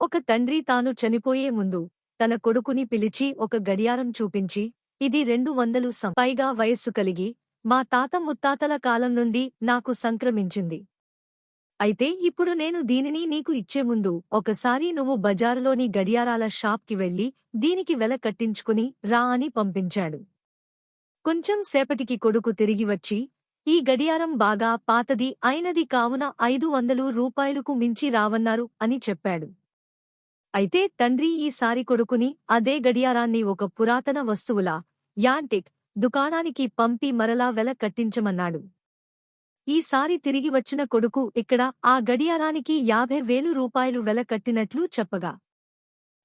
ఒక తండ్రి తాను చనిపోయే ముందు తన కొడుకుని పిలిచి ఒక గడియారం చూపించి ఇది రెండు వందలు సంపైగా వయస్సు కలిగి మా తాత ముత్తాతల కాలం నుండి నాకు సంక్రమించింది. అయితే ఇప్పుడు నేను దీనిని నీకు ఇచ్చే ముందు ఒకసారి నువ్వు బజారులోని గడియారాల షాప్కి వెళ్ళి దీనికి వెల కట్టించుకుని రా అని పంపించాడు. కొంచెం సేపటికి కొడుకు తిరిగి వచ్చి ఈ గడియారం బాగా పాతది అయినది కావున ఐదు వందలు రూపాయలకు మించి రావన్నారు అని చెప్పాడు. అయితే తండ్రి ఈసారి కొడుకుని అదే గడియారాన్ని ఒక పురాతన వస్తువులా యాంటిక్ దుకాణానికి పంపి మరలా వెల కట్టించమన్నాడు. ఈసారి తిరిగి వచ్చిన కొడుకు ఇక్కడ ఆ గడియారానికి యాభై వేలు రూపాయలు వెల కట్టినట్లు చెప్పగా.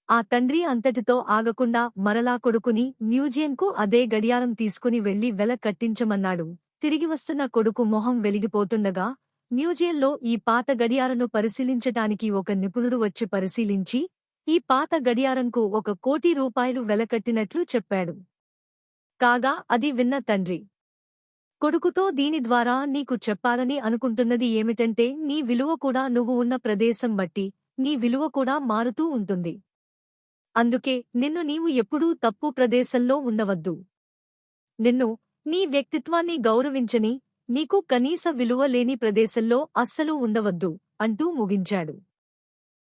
ఆ తండ్రి అంతటితో ఆగకుండా మరలా కొడుకుని మ్యూజియంకు అదే గడియారం తీసుకుని వెళ్ళి వెల కట్టించమన్నాడు. తిరిగి వస్తున్న కొడుకు మొహం వెలిగిపోతుండగా మ్యూజియంలో ఈ పాత గడియారను పరిశీలించటానికి ఒక నిపుణుడు వచ్చి పరిశీలించి ఈ పాత గడియారంకు ఒక కోటి రూపాయలు వెలకట్టినట్లు చెప్పాడు. కాగా అది విన్న తండ్రి. కొడుకుతో దీని ద్వారా నీకు చెప్పాలని అనుకుంటున్నది ఏమిటంటే నీ విలువ కూడా నువ్వు ఉన్న ప్రదేశం బట్టి నీ విలువ కూడా మారుతూ ఉంటుంది. అందుకే నిన్ను నీవు ఎప్పుడూ తప్పు ప్రదేశంలో ఉండవద్దు. నిన్ను నీ వ్యక్తిత్వాన్ని గౌరవించని నీకు కనీస విలువ లేని ప్రదేశంలో అస్సలు ఉండవద్దు అంటూ ముగించాడు.